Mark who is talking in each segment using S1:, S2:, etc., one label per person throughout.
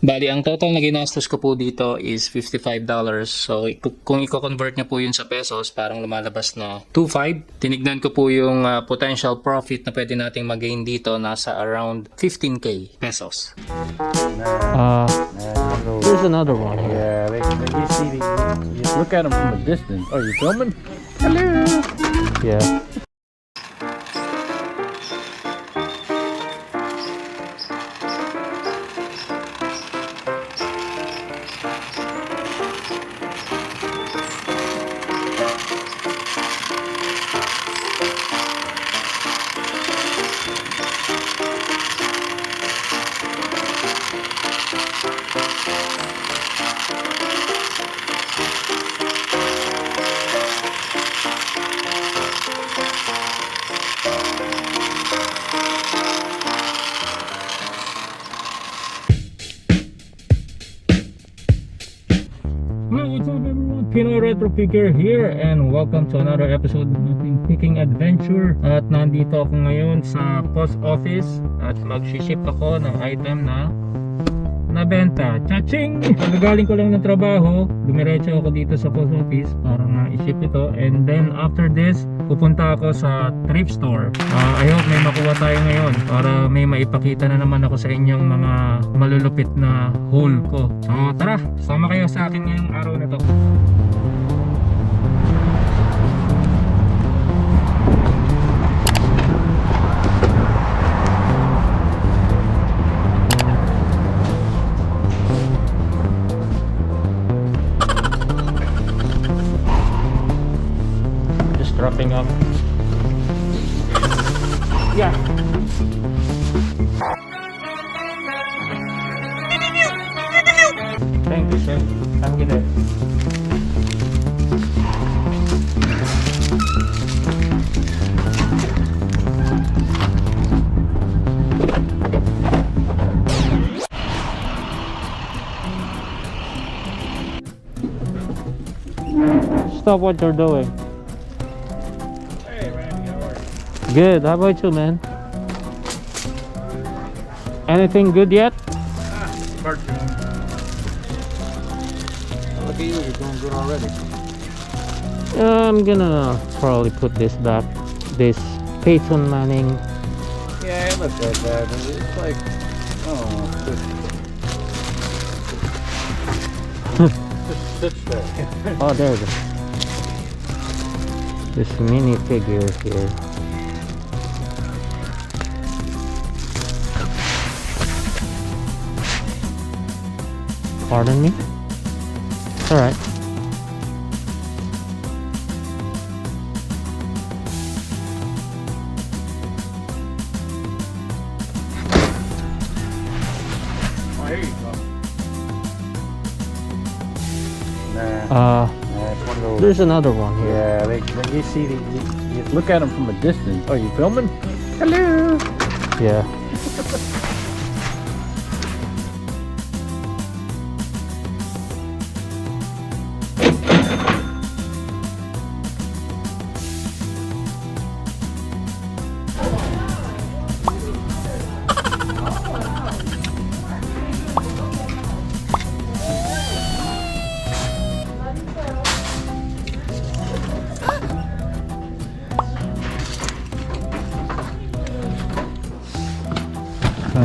S1: Bali, ang total na ginastos ko po dito is $55. So, kung i-convert niyo po yun sa pesos, parang lumalabas na 2.5. Tinignan ko po yung ah, potential profit na pwede nating mag-gain dito nasa around 15k pesos.
S2: Uh, there's another one here.
S3: Yeah, they, they, you see, the, you look at them from a distance. Oh, you filming? Hello.
S2: Yeah.
S1: Retro Figure here and welcome to another episode of ating Picking Adventure at nandito ako ngayon sa post office at mag-ship ako ng item na nabenta. Chaching! Nagagaling ko lang ng trabaho, dumiretso ako dito sa post office para na i-ship ito and then after this, pupunta ako sa thrift store. Ah, I hope may makuha tayo ngayon para may maipakita na naman ako sa inyong mga malulupit na haul ko. So tara, sama kayo sa akin ngayong araw na to. Just dropping off. Yeah. Thank you, sir. Have a good day.
S2: Stop what you're doing. Good. How about you, man? Anything good yet?
S3: Ah, cartoon. Look at you, you're doing good already.
S2: I'm gonna probably put this back. This Peyton Manning.
S3: Yeah, it looks that bad. It's like, oh, just, just sits there.
S2: Oh, there it is. This mini figure here. Pardon me? Alright.
S3: Oh, here you go. Nah,
S2: Uh,
S3: nah, it's one of those.
S2: there's another one here.
S3: Yeah, they, they, you see, the, you, you look at them from a distance. Oh, you filming? Hello.
S2: Yeah.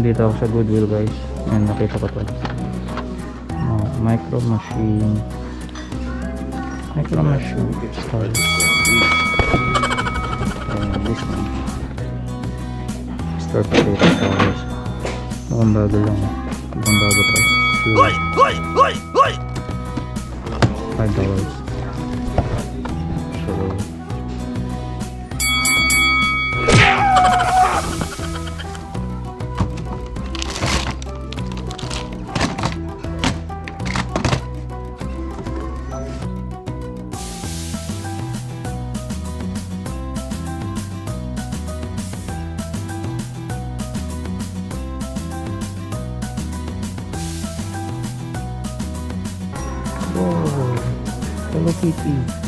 S2: Nandito ako sa Goodwill guys. Ayan, nakita ko to. Oh, micro machine. Micro machine. Sorry. Ayan, this one. Store potato flowers. Mukhang bago lang. eh. Mukhang bago pa. Sure. Five dollars. Hello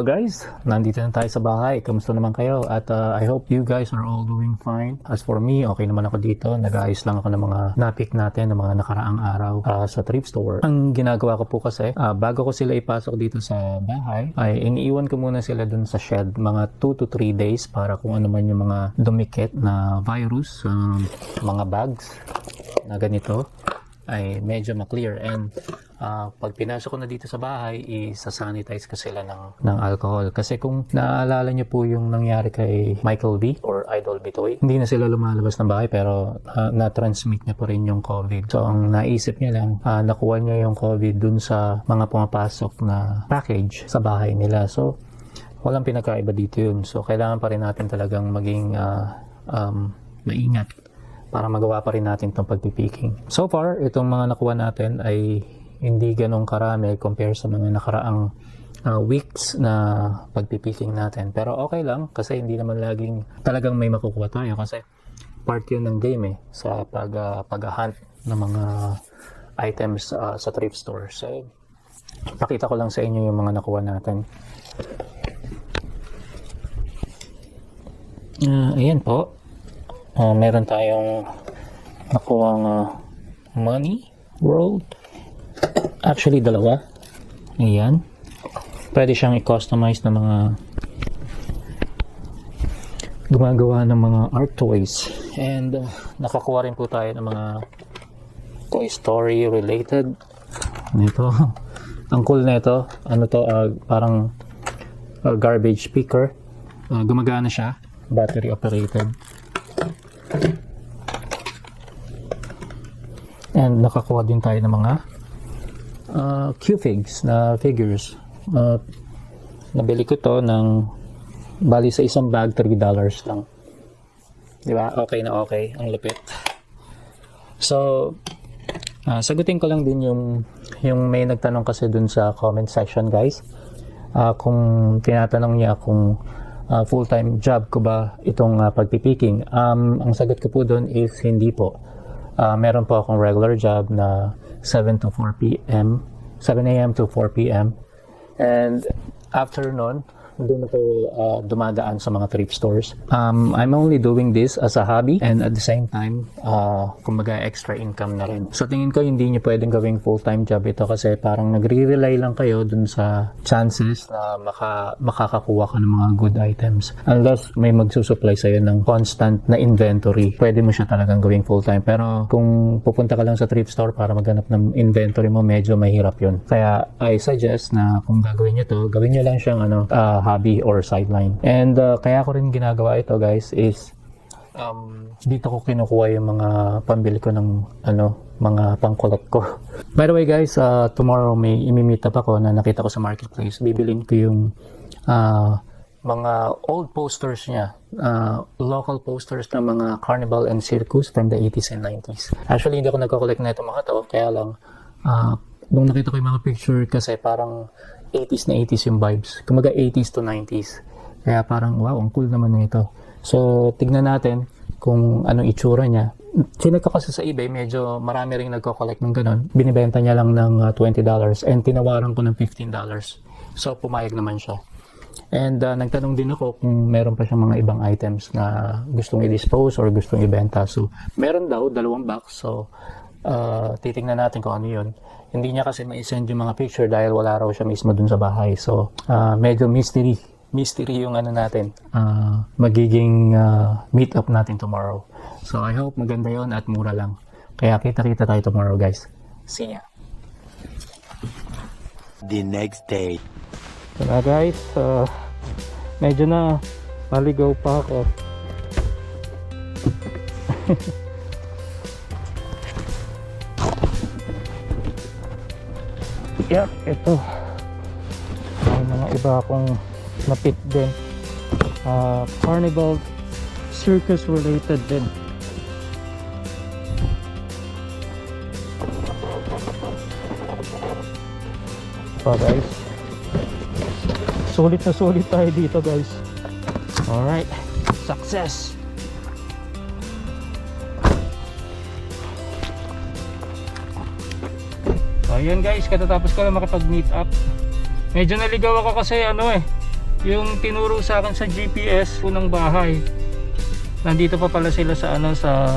S1: Hello guys, nandito na tayo sa bahay. Kamusta naman kayo? At uh, I hope you guys are all doing fine. As for me, okay naman ako dito. Nag-ayos lang ako ng mga napik natin ng mga nakaraang araw uh, sa thrift store. Ang ginagawa ko po kasi, uh, bago ko sila ipasok dito sa bahay, ay iniiwan ko muna sila dun sa shed mga 2 to 3 days para kung ano man yung mga dumikit na virus, um, mga bags na ganito ay medyo ma-clear. And ah, pag pinasok ko na dito sa bahay isa-sanitize ko sila ng, ng alcohol. Kasi kung naaalala niyo po yung nangyari kay Michael V or Idol Bitoy hindi na sila lumalabas ng bahay pero ah, na-transmit niya pa rin yung COVID. So ang naisip niya lang ah, nakuha niya yung COVID dun sa mga pumapasok na package sa bahay nila. So walang pinakaiba dito yun. So kailangan pa rin natin talagang maging ah, um, maingat para magawa pa rin natin itong pagpipiking. So far, itong mga nakuha natin ay hindi ganong karami compare sa mga nakaraang uh, weeks na pagpipiking natin. Pero okay lang kasi hindi naman laging talagang may makukuha tayo kasi part yun ng game eh sa pag, uh, pag-hunt ng mga items uh, sa thrift store. So, pakita ko lang sa inyo yung mga nakuha natin. Ah, ayan po. Ah, meron tayong nakuwang ah, money world. Actually, dalawa. Ayan. Pwede siyang i-customize ng mga gumagawa ng mga art toys. And ah, nakakuha rin po tayo ng mga Toy Story related. Nito. Ang cool na ito. Ano to? ah, parang ah, garbage picker. Ah, gumagana siya. Battery operated. And nakakuha din tayo ng mga uh, Q-figs na figures. Uh, nabili ko to ng bali sa isang bag $3 lang. Di ba? Okay na okay. Ang lupit. So, ah, sagutin ko lang din yung yung may nagtanong kasi dun sa comment section guys. Ah, kung tinatanong niya kung ah, full-time job ko ba itong ah, pagpipiking. Um, ang sagot ko po doon is hindi po. Ah, meron po akong regular job na 7 to 4 p.m. 7 a.m. to 4 p.m. And after nun, doon ako ah, dumadaan sa mga thrift stores. Um, I'm only doing this as a hobby and at the same time, uh, kumbaga extra income na rin. So tingin ko hindi niyo pwedeng gawing full-time job ito kasi parang nagre-rely lang kayo dun sa chances na maka, makakakuha ka ng mga good items. Unless may magsusupply sa'yo ng constant na inventory, pwede mo siya talagang gawing full-time. Pero kung pupunta ka lang sa thrift store para maghanap ng inventory mo, medyo mahirap yun. Kaya I suggest na kung gagawin nyo to, gawin nyo lang siyang ano, ah, hobby or sideline. And uh, kaya ko rin ginagawa ito guys is um, dito ko kinukuha yung mga pambili ko ng ano, mga pangkulot ko. By the way guys, uh, tomorrow may imi-meet up ako na nakita ko sa marketplace. Bibilin ko yung uh, mga old posters niya, uh, local posters ng mga carnival and circus from the 80s and 90s. Actually, hindi ako nagko-collect na ito mga to, kaya lang, uh, nung nakita ko yung mga picture kasi parang 80s na 80s yung vibes. Kumaga 80s to 90s. Kaya parang wow, ang cool naman nito. So, tignan natin kung anong itsura niya. Chinek ko kasi sa eBay, medyo marami ring nagko-collect ng ganun. Binibenta niya lang ng uh, $20 and tinawaran ko ng $15. So, pumayag naman siya. And uh, nagtanong din ako kung meron pa siyang mga ibang items na gustong i-dispose or gustong ibenta. So, meron daw, dalawang box. So, uh, titingnan natin kung ano yun. Hindi niya kasi ma-send yung mga picture dahil wala raw siya mismo dun sa bahay. So, uh, medyo mystery. Mystery yung ano natin. Uh, magiging uh, meet up natin tomorrow. So, I hope maganda yon at mura lang. Kaya kita-kita tayo tomorrow, guys. See ya.
S4: the next day.
S1: So na guys, uh, medyo na maligaw pa ako. yeah, ito. May mga iba akong napit din. Uh, carnival circus related din. Pa guys. Sulit na sulit tayo dito guys. Alright. Success. Yun guys, katatapos ko lang makipag-meet up. Medyo naligaw ako kasi ano eh, yung tinuro sa akin sa GPS unang bahay. Nandito pa pala sila sa ano sa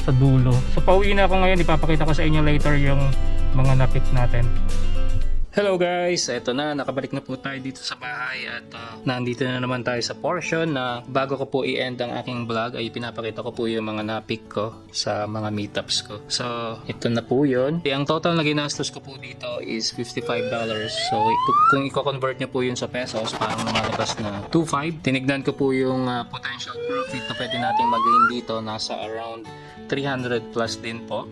S1: sa dulo. So pauwi na ako ngayon, ipapakita ko sa inyo later yung mga napik natin. Hello guys, eto na, nakabalik na po tayo dito sa bahay at uh, nandito na naman tayo sa portion na bago ko po i-end ang aking vlog ay pinapakita ko po yung mga napik ko sa mga meetups ko. So, ito na po yun. Eh, Ang total na ginastos ko po dito is $55. So, kung i-convert nyo po yun sa pesos, parang lumalabas na 2.5. Tinignan ko po yung uh, potential profit na pwede nating mag-gain dito, nasa around 300 plus din po.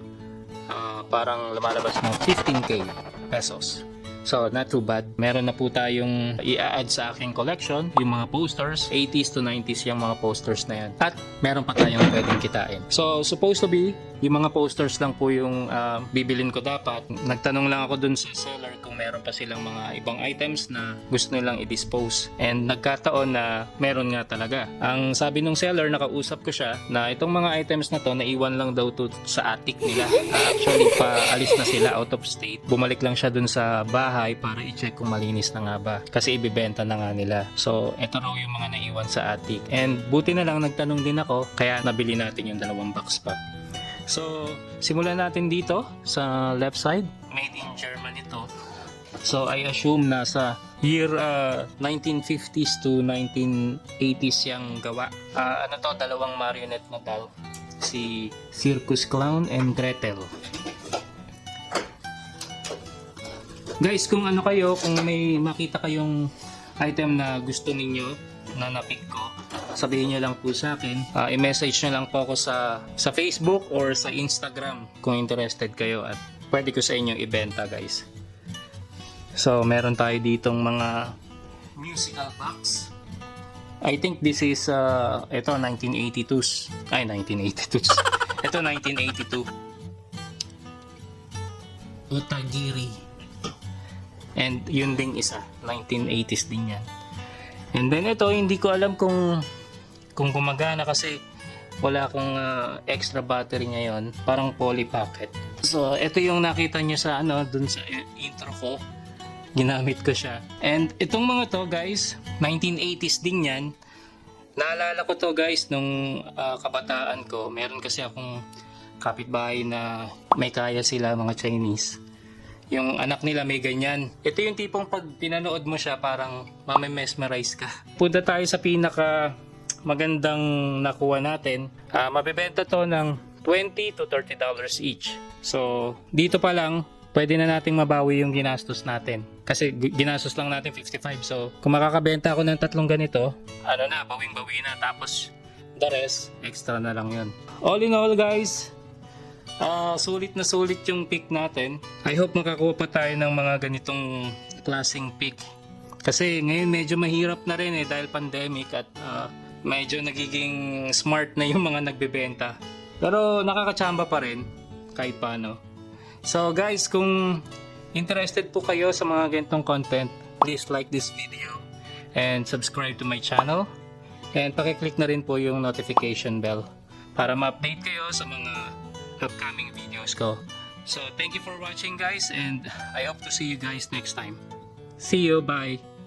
S1: Ah, parang lumalabas ng 15k pesos. So, not too bad. Meron na po tayong i-add sa aking collection, yung mga posters, 80s to 90s yung mga posters na yan. At meron pa tayong pwedeng kitain. So, supposed to be, yung mga posters lang po yung ah, bibilin ko dapat. Nagtanong lang ako dun sa seller kung meron pa silang mga ibang items na gusto nilang i-dispose. And nagkataon na meron nga talaga. Ang sabi nung seller, nakausap ko siya na itong mga items na to, naiwan lang daw to sa attic nila. Ah, actually, paalis na sila out of state. Bumalik lang siya dun sa bahay para i-check kung malinis na nga ba. Kasi ibibenta na nga nila. So, ito raw yung mga naiwan sa attic. And buti na lang, nagtanong din ako, kaya nabili natin yung dalawang box pa. So, simulan natin dito sa left side. Made in Germany to. So, I assume nasa year uh, 1950s to 1980s yung gawa. Ah, ano to, dalawang marionette na doll. Si Circus Clown and Gretel. Guys, kung ano kayo, kung may makita kayong item na gusto ninyo na napick ko, sabihin nyo lang po sa akin. Ah, i-message nyo lang po ako sa, sa Facebook or sa Instagram kung interested kayo at pwede ko sa inyo ibenta guys. So, meron tayo ditong mga musical box. I think this is, uh, ito 1982s. Ay, 1982s. ito 1982. Utagiri. And yun ding isa, 1980s din yan. And then ito, hindi ko alam kung kung gumagana kasi wala akong uh, extra battery ngayon, parang poly pocket. So, ito yung nakita nyo sa ano, dun sa i- intro ko. Ginamit ko siya. And itong mga to guys, 1980s din yan. Naalala ko to guys nung ah, kabataan ko. Meron kasi akong kapitbahay na may kaya sila mga Chinese yung anak nila may ganyan. Ito yung tipong pag pinanood mo siya, parang mamemesmerize ka. Punta tayo sa pinaka magandang nakuha natin. Ah, mabebenta to ng 20 to 30 dollars each. So, dito pa lang, pwede na nating mabawi yung ginastos natin. Kasi ginastos lang natin 55. So, kung makakabenta ako ng tatlong ganito, ano na, bawing-bawi na. Tapos, the rest, extra na lang yun. All in all, guys, Ah, sulit na sulit yung pick natin. I hope makakuha pa tayo ng mga ganitong klaseng pick. Kasi ngayon medyo mahirap na rin eh dahil pandemic at ah, medyo nagiging smart na yung mga nagbebenta. Pero nakakachamba pa rin kahit paano. So guys, kung interested po kayo sa mga ganitong content, please like this video and subscribe to my channel. And pakiclick na rin po yung notification bell para ma-update kayo sa mga upcoming videos ko. So, thank you for watching guys and I hope to see you guys next time. See you, bye!